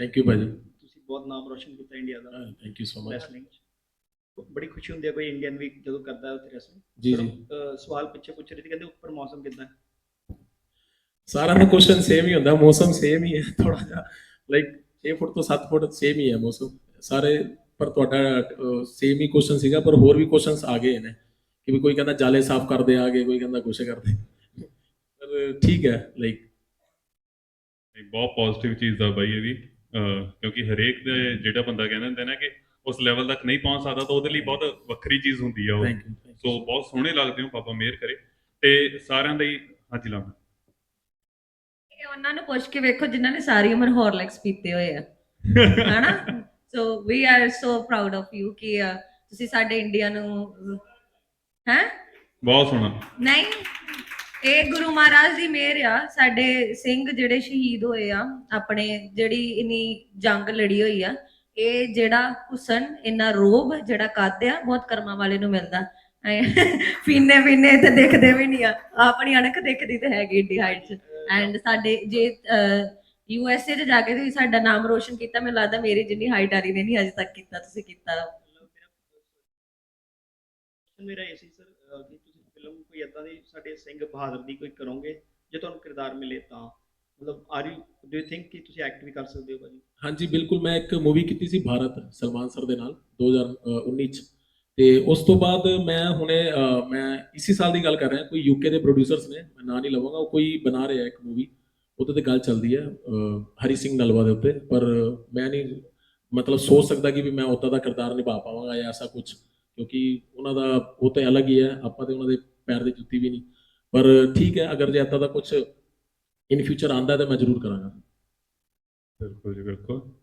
Thank you ਭਾਜੀ। ਤੁਸੀਂ ਬਹੁਤ ਨਾਮ ਰੋਸ਼ਨ ਕੀਤਾ India the. Thank you so much wrestling ਬੜੀ ਖੁਸ਼ੀ ਹੁੰਦੀ ਹੈ ਕੋਈ ਇੰਡੀਅਨ ਵੀ ਜਦੋਂ ਕਰਦਾ ਹੈ ਉੱਥੇ ਰੈਸਲਿੰਗ ਜੀ ਜੀ। ਸਵਾਲ ਪਿੱਛੇ ਪੁੱਛ ਰਹੇ ਸੀ ਕਹਿੰਦੇ ਉੱਪਰ ਮੌਸਮ ਕਿਦਾਂ ਸਾਰਾ ਦਾ ਕੁਐਸਚਨ ਸੇਮ ਹੀ ਹੁੰਦਾ ਮੌਸਮ ਸੇਮ ਹੀ ਹੈ ਥੋੜਾ ਜਿਹਾ। ਲਾਈਕ 6 ਫੁੱਟ ਤੋਂ 7 ਫੁੱਟ ਸੇਮ ਹੀ ਹੈ ਮੌਸਮ। ਸਾਰੇ ਪਰ ਤੁਹਾਡਾ ਸੇਮ ਹੀ ਕੁਐਸਚਨ ਸੀਗਾ ਪਰ ਹੋਰ ਵੀ ਕੁਐਸਚਨਸ ਆ ਗਏ ਨੇ। ਕਿ ਵੀ ਕੋਈ ਕਹਿੰਦਾ ਜਾਲੇ ਸਾਫ਼ ਕਰਦੇ ਆ ਗਏ ਕੋਈ ਕਹਿੰਦਾ ਕੁਛ ਕਰਦੇ। ਪਰ ਠੀਕ ਹੈ ਲਾਈਕ ਇੱਕ ਬਹੁਤ ਪੋਜ਼ਿਟਿਵ ਚੀਜ਼ ਦਾ ਬਾਈ ਇਹ ਵੀ ਕਿਉਂਕਿ ਹਰੇਕ ਦੇ ਜਿਹੜਾ ਬੰਦਾ ਕਹਿੰਦਾ ਹੁੰਦਾ ਨਾ ਕਿ ਉਸ ਲੈਵਲ ਤੱਕ ਨਹੀਂ ਪਹੁੰਚ ਸਕਦਾ ਤਾਂ ਉਹਦੇ ਲਈ ਬਹੁਤ ਵੱਖਰੀ ਚੀਜ਼ ਹੁੰਦੀ ਆ ਉਹ। ਸੋ ਬਹੁਤ ਸੋਹਣੇ ਲੱਗਦੇ ਹੋ ਬਾਬਾ ਮਿਹਰ ਕਰੇ। ਤੇ ਸਾਰਿਆਂ ਦਾ ਹੀ ਹਾਂਜੀ ਲਾਮ ਇਹ ਉਹਨਾਂ ਨੂੰ ਪੁੱਛ ਕੇ ਵੇਖੋ ਜਿਨ੍ਹਾਂ ਨੇ ਸਾਰੀ ਉਮਰ ਹੌਰਲਿਕਸ ਪੀਤੇ ਹੋਏ ਆ। ਹਨਾ? So we are so proud of you ਕਿ ਤੁਸੀਂ ਸਾਡੇ ਇੰਡੀਆ ਨੂੰ ਹੈ? ਬਹੁਤ ਸੋਹਣਾ। ਨਹੀਂ? ਇਹ ਗੁਰੂ ਮਹਾਰਾਜ ਦੀ ਮਿਹਰ ਆ, ਸਾਡੇ ਸਿੰਘ ਜਿਹੜੇ ਸ਼ਹੀਦ ਹੋਏ ਆ, ਆਪਣੇ ਜਿਹੜੀ ਇਨੀ ਜੰਗ ਲੜੀ ਹੋਈ ਆ, ਇਹ ਜਿਹੜਾ ਹੁਸਨ ਇੰਨਾ ਰੋਬ ਜਿਹੜਾ ਕੱਦ ਆ, ਬਹੁਤ ਕਰਮਾਂ ਵਾਲੇ ਨੂੰ ਮਿਲਦਾ। ਐਂ, ਫੀਨੇ ਫੀਨੇ ਤੇ ਦੇਖਦੇ ਵੀ ਨਹੀਂ ਆ ਆਪਣੀ ਅਣਖ ਦੇਖਦੀ ਤੇ ਹੈਗੀ ਏਡੀ ਹਾਈਟ 'ਚ। ਐਂਡ ਸਾਡੇ ਜੇ ਯੂ ਐਸ ਏ 'ਚ ਜਾ ਕੇ ਤੁਸੀਂ ਸਾਡਾ ਨਾਮ ਰੋਸ਼ਨ ਕੀਤਾ, ਮੈਨੂੰ ਲੱਗਦਾ ਮੇਰੀ ਜਿੰਨੀ ਹਾਈਟ ਵਾਲੀ ਨੇ ਨਹੀਂ ਅਜੇ ਤੱਕ ਕੀਤਾ, ਤੁਸੀਂ ਕੀਤਾ ਮੇਰਾ ਇਹ ਸੀ ਸਰ ਕਿ ਤੁਸੀਂ ਫਿਲਮ ਕੋਈ ਇਦਾਂ ਦੀ ਸਾਡੇ ਸਿੰਘ ਬਹਾਦਰ ਦੀ ਕੋਈ ਕਰੋਗੇ ਜੇ ਤੁਹਾਨੂੰ ਕਿਰਦਾਰ ਮਿਲੇ ਤਾਂ। ਮਤਲਬ are you do you think ਕਿ ਤੁਸੀਂ ਐਕਟ ਵੀ ਕਰ ਸਕਦੇ ਹੋ ਭਾਜੀ? ਹਾਂਜੀ ਬਿਲਕੁਲ ਮੈਂ ਇੱਕ ਮੂਵੀ ਕੀਤੀ ਸੀ ਭਾਰਤ ਸਲਮਾਨ ਸਰ ਦੇ ਨਾਲ 2019 ਚ। ਤੇ ਉਸ ਤੋਂ ਬਾਅਦ ਮੈਂ ਹੁਣੇ ਅਹ, ਮੈਂ ਇਸੇ ਸਾਲ ਦੀ ਗੱਲ ਕਰ ਰਿਹਾ ਕੋਈ ਯੂਕੇ ਦੇ ਪ੍ਰੋਡਿਊਸਰਸ ਨੇ ਮੈਂ ਨਾਂ ਨਹੀਂ ਲਵਾਂਗਾ ਉਹ ਕੋਈ ਬਣਾ ਰਿਹਾ ਇੱਕ ਮੂਵੀ ਉਹਦੇ ਤੇ ਗੱਲ ਚੱਲਦੀ ਹੈ ਅਹ, ਹਰੀ ਸਿੰਘ ਨਲਵਾ ਦੇ ਉੱਤੇ ਪਰ ਮੈਂ ਨਹੀਂ ਮਤਲਬ ਸੋਚ ਸਕਦਾ ਕਿ ਵੀ ਮੈਂ ਉੱਦਾਂ ਦਾ ਕਿਰਦਾਰ ਨਿਭਾ ਪਾਵਾਂਗਾ ਜਾਂ ਐਸਾ ਕੁਝ ਕਿਉਂਕਿ ਉਹਨਾਂ ਦਾ ਉਹ ਤਾਂ ਅਲੱਗ ਹੀ ਹੈ, ਆਪਾਂ ਤੇ ਉਹਨਾਂ ਦੇ ਪੈਰ ਦੀ ਜੁੱਤੀ ਵੀ ਨਹੀਂ। ਪਰ ਠੀਕ ਹੈ, ਅਗਰ ਜੇ ਏਦਾਂ ਦਾ ਕੁਝ ਇਨ ਫਿਊਚਰ ਆਂਦਾ ਤਾਂ ਮੈਂ ਜ਼ਰੂਰ ਕਰਾਂਗਾ। ਬਿਲਕੁਲ ਜੀ, ਬਿਲਕੁਲ।